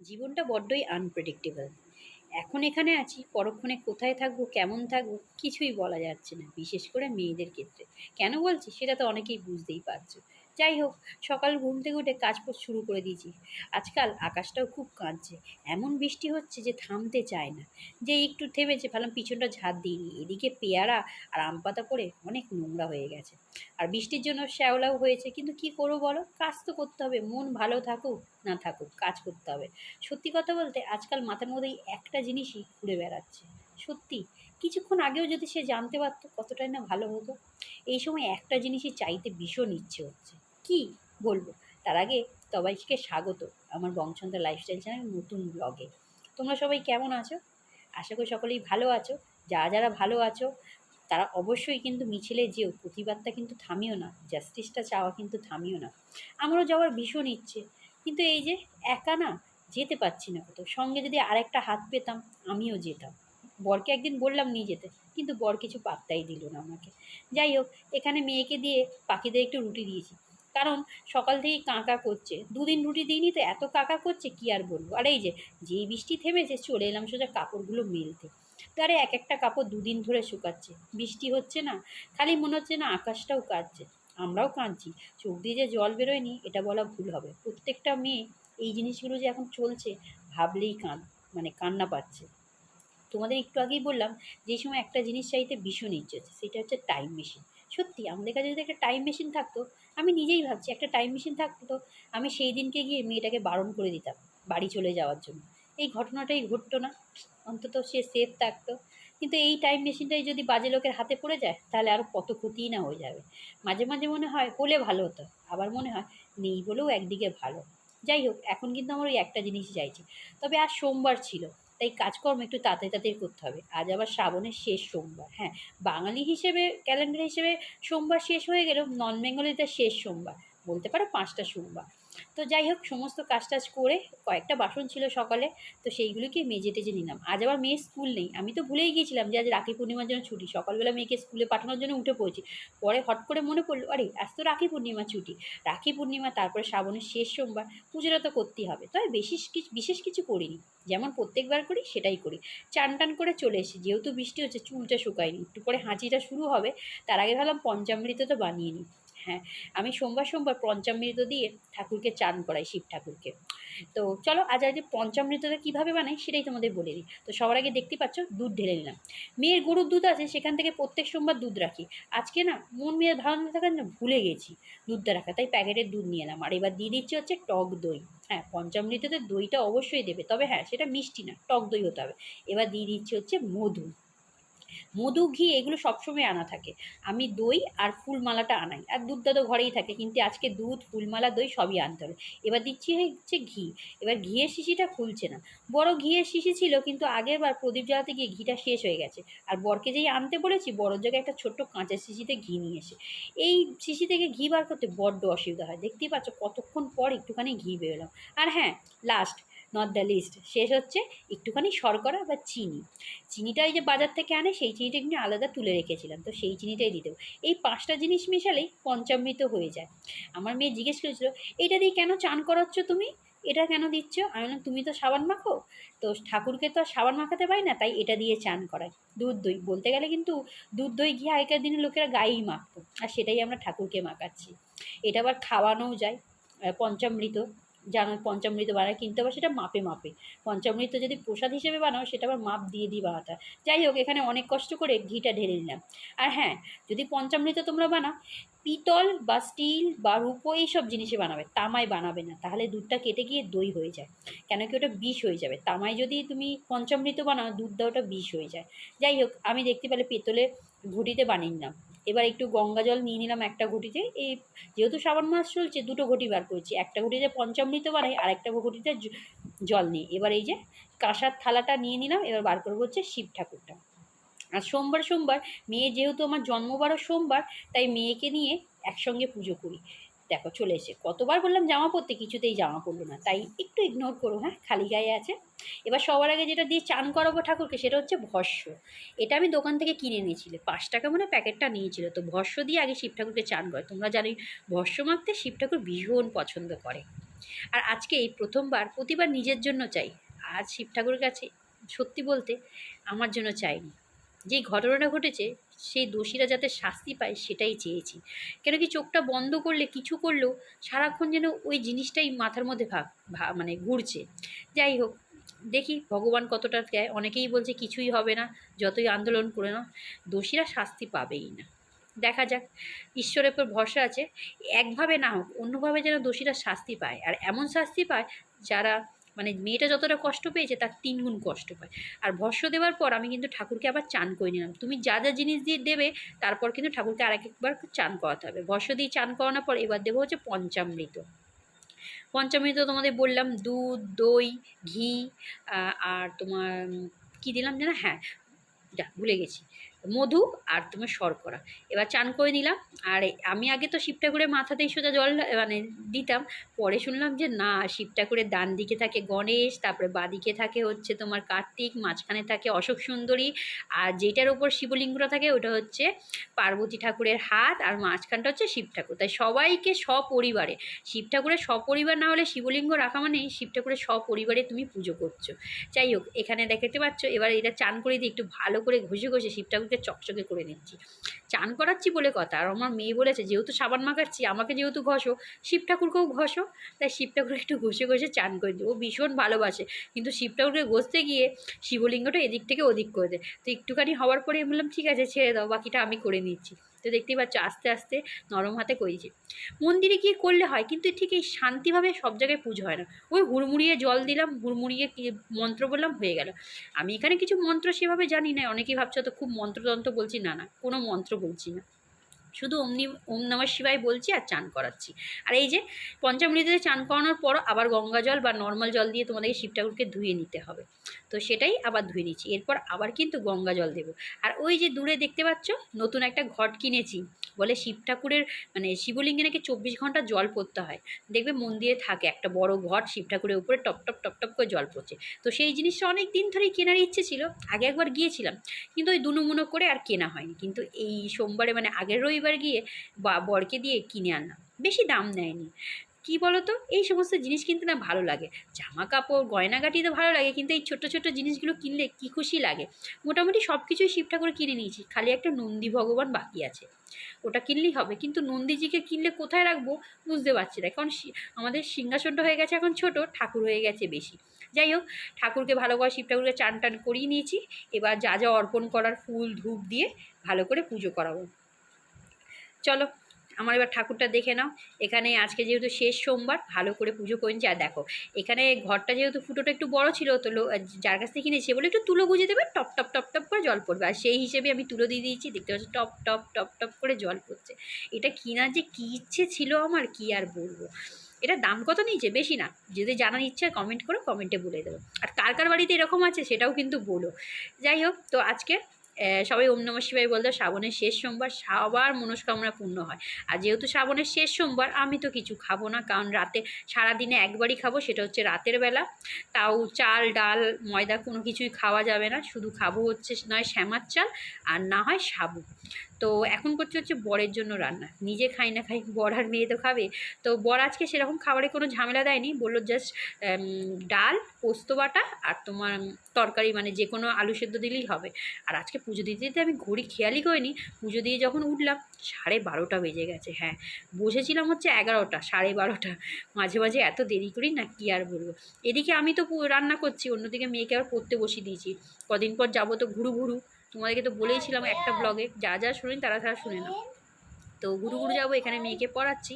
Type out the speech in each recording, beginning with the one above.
জীবনটা বড্ডই আনপ্রেডিক্টেবল এখন এখানে আছি, পরক্ষণে কোথায় থাকব, কেমন থাকব, কিছুই বলা যাচ্ছে না, বিশেষ করে মেয়েদের ক্ষেত্রে। কেন বলছি? সেটা তো অনেকেই বুঝতেই পারছ। যাই হোক, সকাল ঘুম থেকে উঠে কাজ শুরু করে দিয়েছি। আজকাল আকাশটাও খুব কাঁদছে। এমন বৃষ্টি হচ্ছে যে থামতে চায় না। যে একটু থেমেছে, ভাবলাম পিছনটা ঝাঁত দিইনি এদিকে পেয়ারা আর আম পাতা পড়ে অনেক নোংরা হয়ে গেছে। আর বৃষ্টির জন্য শ্যাওলাও হয়েছে, কিন্তু কি করব বলো? কাজ তো করতে হবে। মন ভালো থাকুক, না থাকুক, কাজ করতে হবে। সত্যি কথা বলতে, আজকাল মাথার মধ্যে একটা জিনিসই ঘুরে বেড়াচ্ছে। সত্যি, কিছুক্ষণ আগেও যদি সে জানতে পারতো কতটাই না ভালো হতো। এই সময় একটা জিনিসই চাইতে ভীষণ ইচ্ছে হচ্ছে। কি বলব? তার আগে সবাইকে স্বাগত আমার বংশান্তর লাইফস্টাইল চ্যানেল নতুন ব্লগে তোমরা সবাই কেমন আছো? আশা করি সকলেই ভালো আছো। যারা যারা ভালো আছো, তারা অবশ্যই কিন্তু মিছিলে যেও। প্রতিবাদটা কিন্তু থামিও না। জাস্টিসটা চাওয়া কিন্তু থামিও না। আমারও যাওয়ার ভীষণ ইচ্ছে। কিন্তু এই যে একা না, যেতে পারছি না কোথাও। সঙ্গে যদি আরেকটা হাত পেতাম, আমিও যেতাম। বরকে একদিন বললাম নিয়ে যেতে, কিন্তু বর কিছু পাত্তাই দিল না আমাকে। যাই হোক, এখানে মেয়েকে দিয়ে পাখিদের একটু রুটি দিয়েছি। কারণ সকাল থেকেই কাঁকা করছে। দুদিন রুটি দিইনি তো এত কাকা করছে, কি আর বলব? আর এই যে, যেই বৃষ্টি থেমেছে, চলে এলাম সোজা কাপড়গুলো মেলতে। তারে এক একটা কাপড় দুদিন ধরে শুকাচ্ছে। বৃষ্টি হচ্ছে না, খালি মনে হচ্ছে না আকাশটাও কাঁদছে। আমরাও কাঁদছি। চোখ দিয়ে যে জল বেরোয়নি, এটা বলা ভুল হবে। প্রত্যেকটা মেয়ে এই জিনিসগুলো যে এখন চলছে, ভাবলেই কাঁদ মানে কান্না পাচ্ছে। তোমাদের একটু আগেই বললাম, যে সময় একটা জিনিস চাইতে ভীষণ ইচ্ছে হচ্ছে সেটা হচ্ছে টাইম মেশিন সত্যি আমাদের কাছে যদি একটা টাইম মেশিন থাকতো, আমি নিজেই ভাবছি একটা টাইম মেশিন থাকতো তো আমি সেই দিনকে গিয়ে মেয়েটাকে বারণ করে দিতাম বাড়ি চলে যাওয়ার জন্য। এই ঘটনাটাই ঘটতো না, অন্তত সে সেফ থাকতো। কিন্তু এই টাইম মেশিনটাই যদি বাজে লোকের হাতে পড়ে যায়, তাহলে আরও কত ক্ষতিই না হয়ে যাবে। মাঝে মাঝে মনে হয় হলে ভালো হতো, আবার মনে হয় নেই বলেও একদিকে ভালো। যাই হোক, এখন কিন্তু আমার ওই একটা জিনিস চাইছি। তবে আজ সোমবার ছিল তাই কাজকর্ম একটু তাড়াতাড়ি তাড়াতাড়ি করতে হবে। আজ আবার শ্রাবণের শেষ সোমবার হ্যাঁ। বাঙালি হিসেবে, ক্যালেন্ডার হিসেবে সোমবার শেষ হয়ে গেলেও নন বেঙ্গলিতে শেষ সোমবার, বলতে পারো পাঁচটা সোমবার। তো যাই হোক, সমস্ত কাজ টাজ করে কয়েকটা বাসন ছিল সকালে, তো সেইগুলোকে মেজে টেজে নিলাম। আজ আবার মেয়ের স্কুল নেই। আমি তো ভুলেই গিয়েছিলাম যে আজ রাখি পূর্ণিমার জন্য ছুটি। সকালবেলা মেয়েকে স্কুলে পাঠানোর জন্য উঠে পড়েছি। পরে হট করে মনে পড়ল, আরে, আজ তো রাখি পূর্ণিমা ছুটি। রাখি পূর্ণিমা, তারপরে শ্রাবণের শেষ সোমবার, পুজোটা তো করতেই হবে। তবে বেশি কিছু, বিশেষ কিছু করিনি। যেমন প্রত্যেকবার করি, সেটাই করি। চান টান করে চলে এসেছি। যেহেতু বৃষ্টি হচ্ছে, চুলটা শুকায়নি। একটু পরে হাঁচিটা শুরু হবে। তার আগে ভাবলাম পঞ্চামৃত তো বানিয়ে নিই। হ্যাঁ আমি সোমবার সোমবার পঞ্চামৃত দিয়ে ঠাকুরকে চান করাই, শিব ঠাকুরকে। তো চলো আজ আজ পঞ্চামৃতটা কীভাবে বানাই সেটাই তোমাদের বলে দিই। তো সবার আগে দেখতে পাচ্ছ, দুধ ঢেলে নিলাম। মেয়ের গরুর দুধ আছে, সেখান থেকে প্রত্যেক সোমবার দুধ রাখি। আজকে না, মন মেয়ের না থাকার না ভুলে গেছি দুধটা রাখা, তাই প্যাকেটের দুধ নিয়ে এলাম। আর এবার দিয়ে দিচ্ছি হচ্ছে টক দই। হ্যাঁ পঞ্চামৃততে দইটা অবশ্যই দেবে, তবে হ্যাঁ সেটা মিষ্টি না, টক দই হতে হবে। এবার দিয়ে দিচ্ছি হচ্ছে মধু। মধু, ঘি এগুলো সবসময় আনা থাকে। আমি দই আর ফুলমালাটা আনাই। আর দুধটা তো ঘরেই থাকে, কিন্তু আজকে দুধ, ফুলমালা, দই সবই আনতে হবে। এবার দিচ্ছি হচ্ছে ঘি। এবার ঘিয়ের শিশিটা খুলছে না। বড় ঘিয়ের শিশি ছিল, কিন্তু আগেরবার প্রদীপ জ্বালাতে গিয়ে ঘিটা শেষ হয়ে গেছে। আর বরকে যেই আনতে বলেছি বড় জায়গায় একটা ছোট্ট কাঁচা শিশিতে ঘি নিয়ে এসে। এই শিশি থেকে ঘি বার করতে বড্ড অসুবিধা হয়। দেখতেই পাচ্ছ কতক্ষণ পর একটুখানি ঘি বেরোলাম। আর হ্যাঁ লাস্ট নট দ্য লিস্ট শেষ হচ্ছে একটুখানি শর্করা বা চিনি। চিনিটা এই যে বাজার থেকে আনে, সেই চিনিটা কিন্তু আলাদা তুলে রেখেছিলাম, তো সেই চিনিটাই দিতে এই পাঁচটা জিনিস মেশালেই পঞ্চামৃত হয়ে যায়। আমার মেয়ে জিজ্ঞেস করেছিল, এটা দিয়ে কেন চান করাচ্ছ তুমি? এটা কেন দিচ্ছ? আমি বললাম, তুমি তো সাবান মাখো। তো ঠাকুরকে তো আর সাবান মাখাতে পারি না, তাই এটা দিয়ে চান করায় দুধ দই। বলতে গেলে কিন্তু দুধ দই, ঘি, আগেকার দিনে লোকেরা গায়েই মাখতো। আর সেটাই আমরা ঠাকুরকে মাখাচ্ছি। এটা আবার খাওয়ানোও যায় পঞ্চামৃত। জানো, পঞ্চামৃত বানায়, কিন্তু আবার সেটা মাপে মাপে। পঞ্চামৃত যদি প্রসাদ হিসেবে বানাও, সেটা আবার মাপ দিয়ে দিই বানাতে যাই হোক, এখানে অনেক কষ্ট করে ঘিটা ঢেলে নিলাম। আর হ্যাঁ যদি পঞ্চামৃত তোমরা বানাও, পিতল বা স্টিল বা রূপো এইসব জিনিসে বানাবে, তামায় বানাবে না। তাহলে দুধটা কেটে গিয়ে দই হয়ে যায়। কেন কি ওটা বিষ হয়ে যাবে। তামায় যদি তুমি পঞ্চামৃত বানাও, দুধটা ওটা বিষ হয়ে যায়। যাই হোক, আমি দেখতে পেলে পেতলে ঘুটিতে বানিয়ে নিলাম। এবার একটু গঙ্গা জল নিয়ে নিলাম একটা ঘটিতে। এই যেহেতু শ্রাবণ মাস চলছে, দুটো ঘটি বার করেছি। একটা ঘটিতে পঞ্চামৃত বানাই আর একটা ঘটিতে জল নিই। এবার এই যে কাঁসার থালাটা নিয়ে নিলাম, এবার বার করব হচ্ছে শিব ঠাকুরটা। আর সোমবার সোমবার মেয়ে যেহেতু আমার জন্মবারও সোমবার, তাই মেয়েকে নিয়ে একসঙ্গে পুজো করি। দেখো চলে এসে। কতবার বললাম জামা পরতে, কিছুতেই জামা পরলো না। তাই একটু ইগনোর করো হ্যাঁ? খালি গায়ে আছে। এবার সবার আগে যেটা দিয়ে চান করাবো ঠাকুরকে, সেটা হচ্ছে ভস্য। এটা আমি দোকান থেকে কিনে এনেছিলে পাঁচ টাকা মনে প্যাকেটটা নিয়েছিল। তো ভস্য দিয়ে আগে শিব ঠাকুরকে চান করে। তোমরা জানোই, ভস্য মাখতে শিব ঠাকুর ভীষণ পছন্দ করে। আর আজকে এই প্রথমবার, প্রতিবার নিজের জন্য চাই। আজ শিব ঠাকুরের কাছে সত্যি বলতে আমার জন্য চাইনি। যেই ঘটনাটা ঘটেছে, সেই দোষীরা যাতে শাস্তি পায় সেটাই চেয়েছি। কেন কি চোখটা বন্ধ করলে, কিছু করলেও সারাক্ষণ যেন ওই জিনিসটাই মাথার মধ্যে ভাগ ভা- মানে ঘুরছে। যাই হোক, দেখি ভগবান কতটা দেয়। অনেকেই বলছে কিছুই হবে না, যতই আন্দোলন করে না দোষীরা শাস্তি পাবেই না। দেখা যাক, ঈশ্বরের উপর ভরসা আছে। একভাবে না হোক, অন্যভাবে যেন দোষীরা শাস্তি পায়। আর এমন শাস্তি পায়, যারা মানে মেয়েটা যতটা কষ্ট পেয়েছে তার তিনগুণ কষ্ট পায়। আর ভস্য দেওয়ার পর আমি কিন্তু ঠাকুরকে আবার চান করে নিলাম। তুমি যা যা জিনিস দিয়ে দেবে তারপর কিন্তু ঠাকুরকে আরেক একবার চান করাতে হবে। ভস্য দিয়ে চান করানোর পর এবার দেবো হচ্ছে পঞ্চামৃত। পঞ্চামৃত তোমাদের বললাম দুধ, দই, ঘি আর তোমার কি দিলাম যেন? হ্যাঁ যা, ভুলে গেছি। মধু আর তোমার শর্করা। এবার চান করে নিলাম। আর আমি আগে তো শিব ঠাকুরের মাথাতেই সোজা জল মানে দিতাম। পরে শুনলাম যে না শিব ঠাকুরের ডান দিকে থাকে গণেশ, তারপরে বাদিকে থাকে হচ্ছে তোমার কার্তিক, মাঝখানে থাকে অশোক সুন্দরী, আর যেটার ওপর শিবলিঙ্গটা থাকে ওটা হচ্ছে পার্বতী ঠাকুরের হাত, আর মাঝখানটা হচ্ছে শিব ঠাকুর তাই সবাইকে সপরিবারে শিব ঠাকুরের সপরিবার না হলে শিবলিঙ্গ রাখা মানে শিব ঠাকুরের সপরিবারে তুমি পুজো করছ। যাই হোক, এখানে দেখতে পাচ্ছ, এবার এটা চান করে দিয়ে একটু ভালো করে ঘষে ঘষে শিব ঠাকুরকে চকচকে করে নিচ্ছি। চান করাচ্ছি বলে কথা, আর আমার মেয়ে বলেছে, যেহেতু সাবান মাখাচ্ছি, আমাকে যেহেতু ঘষো, শিব ঠাকুরকেও ঘষো। তাই শিব ঠাকুর একটু ঘষে ঘষে চান করে দিই ও ভীষণ ভালোবাসে, কিন্তু শিব ঠাকুরকে ঘষতে গিয়ে শিবলিঙ্গটা এদিক থেকে ওদিক করে দেয়। তো একটুখানি হওয়ার পরে আমি বললাম, ঠিক আছে, ছেড়ে দাও, বাকিটা আমি করে নিচ্ছি। তো দেখতেই পাচ্ছ, আস্তে আস্তে নরম হাতে করেছি। মন্দিরে গিয়ে করলে হয়, কিন্তু ঠিক এই শান্তিভাবে সব জায়গায় পুজো হয় না। ওই হুড়মুড়িয়ে জল দিলাম, হুড়মুড়িয়ে মন্ত্র বললাম, হয়ে গেল। আমি এখানে কিছু মন্ত্র সেভাবে জানি না, অনেকেই ভাবছ তো খুব মন্ত্রতন্ত্র বলছি, না না, কোনো মন্ত্র বলছি না। শুধু অমনি ওম নমঃ শিবায় বলছি আর চান করাচ্ছি। আর এই যে পঞ্চামৃততে চান করানোর পর আবার গঙ্গা জল বা নর্মাল জল দিয়ে তোমাদেরকে শিব ঠাকুরকে ধুয়ে নিতে হবে। তো সেটাই আবার ধুয়ে নিচ্ছি। এরপর আবার কিন্তু গঙ্গা জল দেবো। আর ওই যে দূরে দেখতে পাচ্ছ, নতুন একটা ঘট কিনেছি। বলে শিব ঠাকুরের মানে শিবলিঙ্গে নাকি চব্বিশ ঘণ্টা জল পড়তে হয়। দেখবে মন্দিরে থাকে একটা বড় ঘট, শিব ঠাকুরের উপরে টপ টপ টপ টপ করে জল পড়ছে। তো সেই জিনিসটা অনেক দিন ধরেই কেনার ইচ্ছে ছিল। আগে একবার গিয়েছিলাম। কিন্তু ওই দুনুমুনো করে আর কেনা হয়নি। কিন্তু এই সোমবারে মানে আগের রবিবার গিয়ে বরকে দিয়ে কিনে আনলাম। বেশি দাম নেয়নি। কি বলো তো এই সমস্ত জিনিস কিনতে না ভালো লাগে। জামা কাপড় গয়নাগাটি তো ভালো লাগে, কিন্তু এই ছোট ছোট জিনিসগুলো কিনলে কি খুশি লাগে? মোটামুটি সব কিছুই শিব ঠাকুর কিনে নিয়েছি। খালি একটা নন্দী ভগবান বাকি আছে। ওটা কিনলেই হবে, কিন্তু নন্দীজিকে কিনলে কোথায় রাখব? বুঝতে পারছি না। কারণ আমাদের সিংহাসনটা হয়ে গেছে এখন ছোট, ঠাকুর হয়ে গেছে বেশি। যাই হোক, ঠাকুরকে ভালো করে শিব ঠাকুরকে চান টান করিয়ে নিয়েছি। এবার যা যা অর্পণ করার ফুল, ধূপ দিয়ে ভালো করে পুজো করাবো। চলো, আমার এবার ঠাকুরটা দেখে নাও। এখানে আজকে যেহেতু শেষ সোমবার, ভালো করে পুজো করেছি আর দেখো, এখানে ঘরটা যেহেতু ফুটোটা একটু বড় ছিল, তো যার কাছ থেকে কিনেছে বলে, একটু তুলো গুঁজে দেবে, টপ টপ টপ টপ করে জল পড়বে। আর সেই হিসেবে আমি তুলো দিয়ে দিয়েছি, দেখতে পাচ্ছি, টপ টপ টপ টপ করে জল পড়ছে। এটা কেনার যে কী ইচ্ছে ছিল আমার, কি আর বলব? এটা দাম কত নিয়েছে? বেশি না। যদি জানার ইচ্ছে কমেন্ট করো কমেন্টে বলে দেবো। আর কার কার বাড়িতে এরকম আছে, সেটাও কিন্তু বলো। যাই হোক, তো আজকে সবাই ওম নমঃ শিবায় বলতো, শ্রাবণের শেষ সোমবার সবার মনস্কামনা পূর্ণ হয়। আর যেহেতু শ্রাবণের শেষ সোমবার, আমি তো কিছু খাব না। কারণ রাতে সারাদিনে একবারই খাব, সেটা হচ্ছে রাতের বেলা। তাও চাল, ডাল, ময়দা কোনো কিছুই খাওয়া যাবে না। শুধু খাব হচ্ছে নয় শ্যামার চাল, আর না হয় সাবু। তো এখন করছে হচ্ছে বরের জন্য রান্না। নিজে খাই না খাই, বর আর মেয়ে তো খাবে। তো বর আজকে সেরকম খাবারে কোনো ঝামেলা দেয়নি। বলল জাস্ট ডাল, পোস্ত বাটা, আর তোমার তরকারি মানে যে কোনো আলু সেদ্ধ দিলেই হবে। আর আজকে পুজো দিতে দিতে আমি ঘড়ি খেয়ালই করিনি। পুজো দিয়ে যখন উঠলাম, সাড়ে বারোটা বেজে গেছে হ্যাঁ। বসেছিলাম হচ্ছে এগারোটা, সাড়ে বারোটা। মাঝে মাঝে এত দেরি করি না, কি আর বলব? এদিকে আমি তো রান্না করছি, অন্যদিকে মেয়েকে আবার পড়তে বসিয়ে দিয়েছি। কদিন পর যাব তো ঘুরু ঘুরু তোমাদেরকে তো বলেইছিলাম একটা ব্লগে যা যা শুনি তারা তারা শুনে নাও। তো ঘুরু ঘুরু যাব এখানে মেয়েকে পড়াচ্ছি।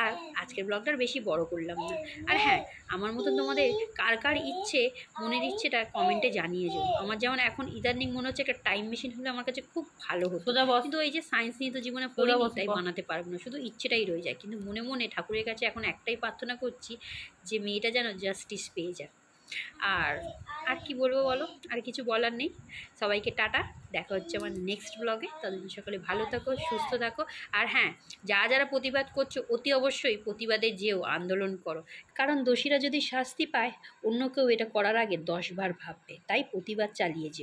আর আজকের ব্লগটার বেশি বড় করলাম না। আর হ্যাঁ আমার মতন তোমাদের কার কার ইচ্ছে মনের ইচ্ছেটা কমেন্টে জানিয়ে যাও। আমার যেমন এখন ইদানিং মনে হচ্ছে একটা টাইম মেশিন হলে আমার কাছে খুব ভালো হতো। কিন্তু এই যে সায়েন্স নিয়ে তো জীবনে তাই বানাতে পারব না। শুধু ইচ্ছেটাই রয়ে যায়। কিন্তু মনে মনে ঠাকুরের কাছে এখন একটাই প্রার্থনা করছি যে মেয়েটা যেন জাস্টিস পেয়ে যায়। আর আর কি বলব বলো? আর কিছু বলার নেই। সবাইকে টাটা। দেখা হচ্ছে আমার নেক্সট ব্লগে ততদিন সকলে ভালো থাকো, সুস্থ থাকো। আর হ্যাঁ যা যারা প্রতিবাদ করছ, অতি অবশ্যই প্রতিবাদে যেও, আন্দোলন করো। কারণ দোষীরা যদি শাস্তি পায়, অন্য কেউ এটা করার আগে দশবার ভাববে। তাই প্রতিবাদ চালিয়ে যেও।